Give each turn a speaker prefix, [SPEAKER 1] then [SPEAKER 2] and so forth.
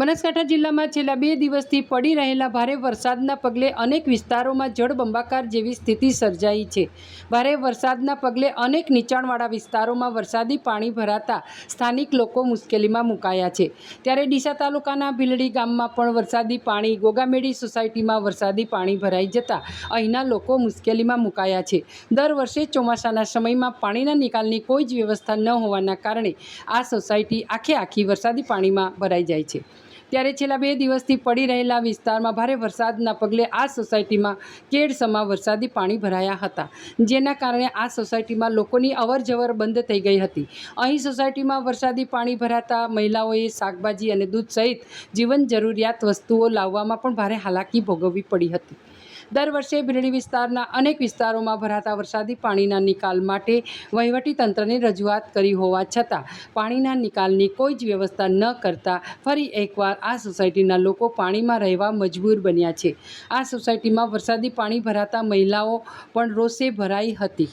[SPEAKER 1] બનાસકાંઠા જિલ્લામાં છેલ્લા બે દિવસથી પડી રહેલા ભારે વરસાદના પગલે અનેક વિસ્તારોમાં જળબંબાકાર જેવી સ્થિતિ સર્જાઈ છે. ભારે વરસાદના પગલે અનેક નીચાણવાળા વિસ્તારોમાં વરસાદી પાણી ભરાતા સ્થાનિક લોકો મુશ્કેલીમાં મુકાયા છે. ત્યારે ડીસા તાલુકાના ભીલડી ગામમાં પણ વરસાદી પાણી, ગોગામેડી સોસાયટીમાં વરસાદી પાણી ભરાઈ જતાં અહીંના લોકો મુશ્કેલીમાં મુકાયા છે. દર વર્ષે ચોમાસાના સમયમાં પાણીના નિકાલની કોઈ જ વ્યવસ્થા ન હોવાના કારણે આ સોસાયટી આખે આખી વરસાદી પાણીમાં ભરાઈ જાય છે. ત્યારે છેલ્લા બે દિવસથી પડી રહેલા વિસ્તારમાં ભારે વરસાદના પગલે આ સોસાયટીમાં કેડસમાં વરસાદી પાણી ભરાયા હતા, જેના કારણે આ સોસાયટીમાં લોકોની અવરજવર બંધ થઈ ગઈ હતી. અહીં સોસાયટીમાં વરસાદી પાણી ભરાતા મહિલાઓએ શાકભાજી અને દૂધ સહિત જીવન જરૂરિયાત વસ્તુઓ લાવવામાં પણ ભારે હાલાકી ભોગવવી પડી હતી. દર વર્ષે ભીલડી વિસ્તારના અનેક વિસ્તારોમાં ભરાતા વરસાદી પાણીના નિકાલ માટે વહીવટી તંત્રને રજૂઆત કરી હોવા છતાં પાણીના નિકાલની કોઈ જ વ્યવસ્થા ન કરતા ફરી એકવાર આ સોસાયટીના લોકો પાણીમાં રહેવા મજબૂર બન્યા છે. આ સોસાયટીમાં વરસાદી પાણી ભરાતા મહિલાઓ પણ રોષે ભરાઈ હતી.